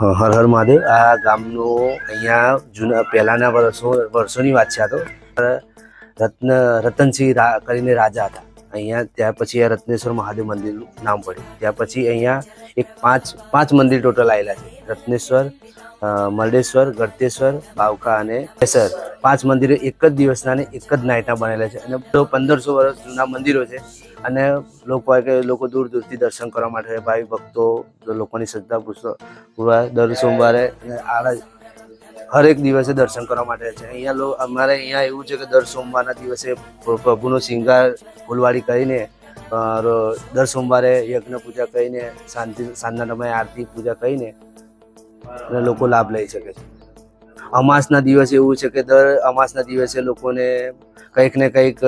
હર હર મહાદેવ. આ ગામનું અહીંયા જૂના, પહેલાંના વર્ષો, વર્ષોની વાત છે આ તો. રત્ન, રતનસિંહ કરીને રાજા હતા. અહીંયા ત્યાર પછી આ રત્નેશ્વર મહાદેવ મંદિરનું નામ પડ્યું. ત્યાર પછી અહીંયા એક પાંચ પાંચ મંદિર ટોટલ આવેલા છે. રત્નેશ્વર મરડેશ્વર, ગળતેશ્વર, બાવકા અને કેસર. પાંચ મંદિરો એક જ દિવસના અને એક જ નાઇટના બનેલા છે. અને પંદરસો વર્ષ જૂના મંદિરો છે. અને લોકો કે લોકો દૂર દૂરથી દર્શન કરવા માટે ભાઈ ભક્તો લોકોની શ્રદ્ધા પુસ્તક પૂરા દર સોમવારે આડા હરેક દિવસે દર્શન કરવા માટે છે. અહીંયા અમારે અહીંયા એવું છે કે દર સોમવારના દિવસે પ્રભુનો શિંગાર ફૂલવાડી કરીને દર સોમવારે યજ્ઞ પૂજા કરીને, શાંતિ, સાંજના સમયે આરતી પૂજા કરીને અને લોકો લાભ લઈ શકે છે. અમાસના દિવસે એવું છે કે દર અમાસના દિવસે લોકોને કંઈક ને કંઈક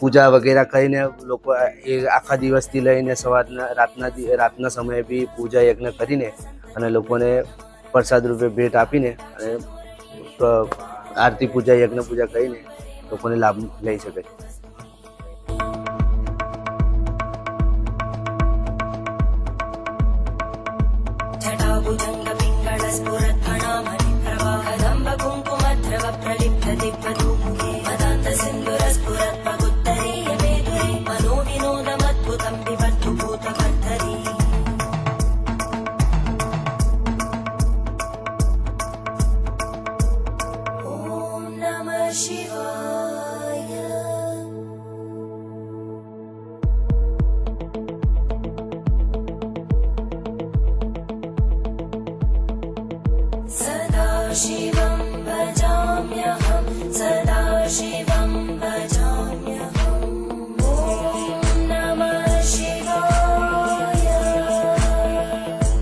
પૂજા વગેરે કરીને લોકો એ આખા દિવસથી લઈને સવારના, રાતના રાતના સમયે બી પૂજા યજ્ઞ કરીને અને લોકોને પ્રસાદ રૂપે ભેટ આપીને અને આરતી પૂજા, યજ્ઞ પૂજા કરીને લોકોને લાભ લઈ શકે છે. Shiva.